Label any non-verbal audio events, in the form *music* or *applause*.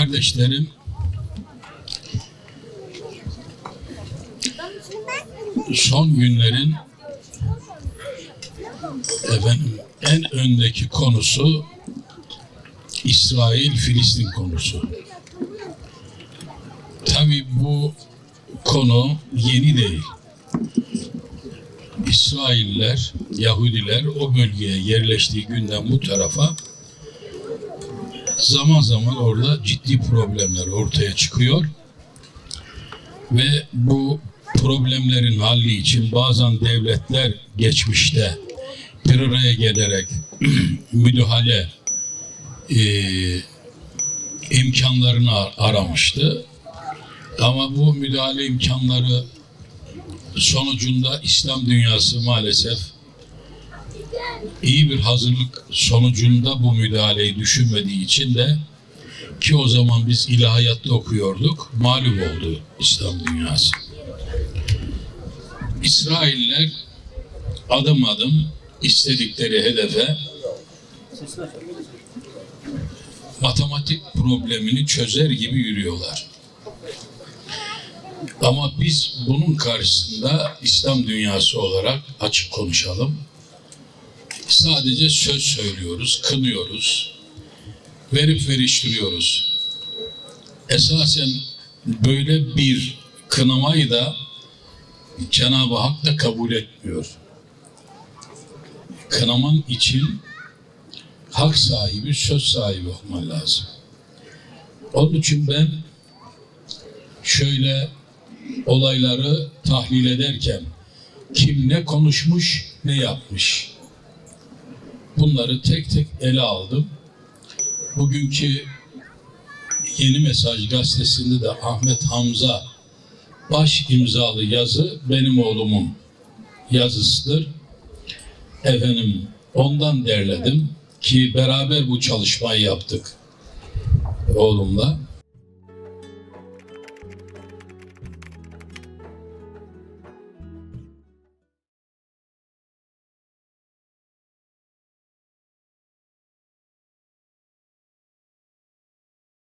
Kardeşlerim, son günlerin efendim en öndeki konusu İsrail-Filistin konusu. Tabii bu konu yeni değil. İsrailler, Yahudiler o bölgeye yerleştiği günden bu tarafa zaman zaman orada ciddi problemler ortaya çıkıyor. Ve bu problemlerin halli için bazen devletler geçmişte bir araya gelerek *clears throat* müdahale e, imkanlarını ar- aramıştı. Ama bu müdahale imkanları sonucunda İslam dünyası maalesef iyi bir hazırlık sonucunda bu müdahaleyi düşünmediği için de ki o zaman biz ilahiyatta okuyorduk, mağlup oldu İslam dünyası. İsrailler adım adım istedikleri hedefe matematik problemini çözer gibi yürüyorlar. Ama biz bunun karşısında İslam dünyası olarak açık konuşalım. Sadece söz söylüyoruz, kınıyoruz, verip veriştiriyoruz. Esasen böyle bir kınamayı da Cenab-ı Hak da kabul etmiyor. Kınaman için hak sahibi, söz sahibi olman lazım. Onun için ben şöyle olayları tahlil ederken kim ne konuşmuş, ne yapmış. Bunları tek tek ele aldım. Bugünkü Yeni Mesaj gazetesinde de Ahmet Hamza baş imzalı yazı benim oğlumun yazısıdır. Efendim ondan derledim ki beraber bu çalışmayı yaptık oğlumla.